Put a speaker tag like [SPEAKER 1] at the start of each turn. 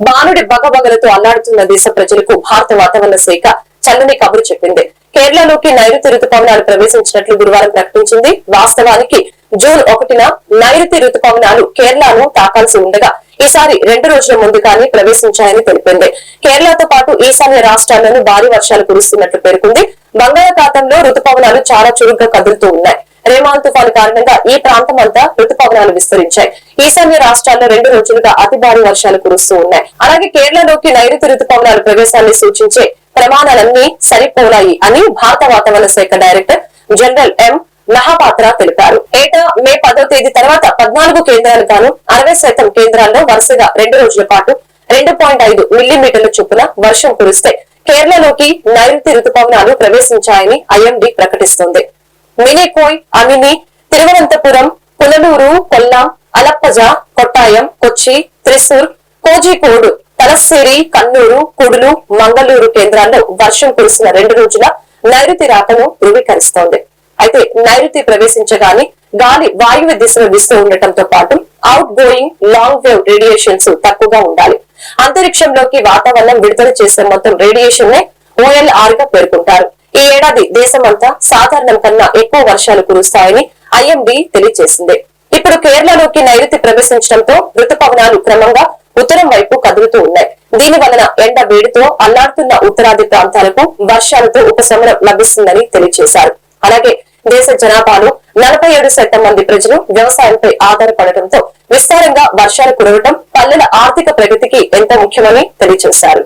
[SPEAKER 1] బాణుడి బగబగలతో అల్లాడుతున్న దేశ ప్రజలకు భారత వాతావరణ శాఖ చల్లని కబురు చెప్పింది. కేరళలోకి నైరుతి రుతుపవనాలు ప్రవేశించినట్లు గురువారం ప్రకటించింది. వాస్తవానికి జూన్ ఒకటిన నైరుతి రుతుపవనాలు కేరళను తాకాల్సి ఉండగా ఈసారి రెండు రోజుల ముందుగానే ప్రవేశించాయని తెలిపింది. కేరళతో పాటు ఈశాన్య రాష్ట్రాలను భారీ వర్షాలు కురుస్తున్నట్లు పేర్కొంది. బంగాళాఖాతంలో రుతుపవనాలు చాలా చురుగ్గా కదులుతూ ఉన్నాయి. తుఫాను కారణంగా ఈ ప్రాంతం అంతా రుతుపవనాలు విస్తరించాయి. ఈశాన్య రాష్ట్రాల్లో రెండు రోజులుగా అతి భారీ వర్షాలు కురుస్తూ ఉన్నాయి. అలాగే కేరళలోకి నైరుతి రుతుపవనాలు ప్రవేశాన్ని సూచించే ప్రమాణాలన్నీ సరిపోలాయి అని భారత వాతావరణ శాఖ డైరెక్టర్ జనరల్ ఎం. మహాపాత్ర తెలిపారు. ఏటా మే పదో తేదీ తర్వాత పద్నాలుగు కేంద్రాలు గాను అరవై శాతం కేంద్రాల్లో వరుసగా రెండు రోజుల పాటు రెండు పాయింట్ ఐదు మిల్లీమీటర్ల చొప్పున వర్షం కురిస్తే కేరళలోకి నైరుతి రుతుపవనాలు ప్రవేశించాయని ఐఎండీ ప్రకటిస్తోంది. మినికోయ్ అమిని తిరువనంతపురం పునలూరు కొల్లాం అలప్పజ కొట్టాయం కొచ్చి త్రిశూర్ కోజికోడ్ తలస్సేరి కన్నూరు కుడులు మంగళూరు కేంద్రాల్లో వర్షం కురిసిన రెండు రోజుల నైరుతి రాకను ధృవీకరిస్తోంది. అయితే నైరుతి ప్రవేశించగానే గాలి వాయువ్య దిశలో వీస్తూ ఉండటంతో పాటు outgoing long wave radiations తక్కువగా ఉండాలి. అంతరిక్షంలోకి వాతావరణం విడుదల చేసే మొత్తం రేడియేషన్ నే ఓఎల్ఆర్గా పేర్కొంటారు. ఈ ఏడాది దేశమంతా సాధారణం కన్నా ఎక్కువ వర్షాలు కురుస్తాయని ఐఎండీ తెలియజేసింది. ఇప్పుడు కేరళలోకి నైరుతి ప్రవేశించడంతో ఋతుపవనాలు క్రమంగా ఉత్తరం వైపు కదులుతూ ఉన్నాయి. దీని వలన ఎండ వేడితో అల్లాడుతున్న ఉత్తరాది ప్రాంతాలకు వర్షాలతో ఉపశమనం లభిస్తుందని తెలియజేశారు. అలాగే దేశ జనాభాలో నలభై ఏడు శాతం మంది ప్రజలు వ్యవసాయంపై ఆధారపడటంతో విస్తారంగా వర్షాలు కురవటం పల్లెల ఆర్థిక ప్రగతికి ఎంత ముఖ్యమని తెలియజేశారు.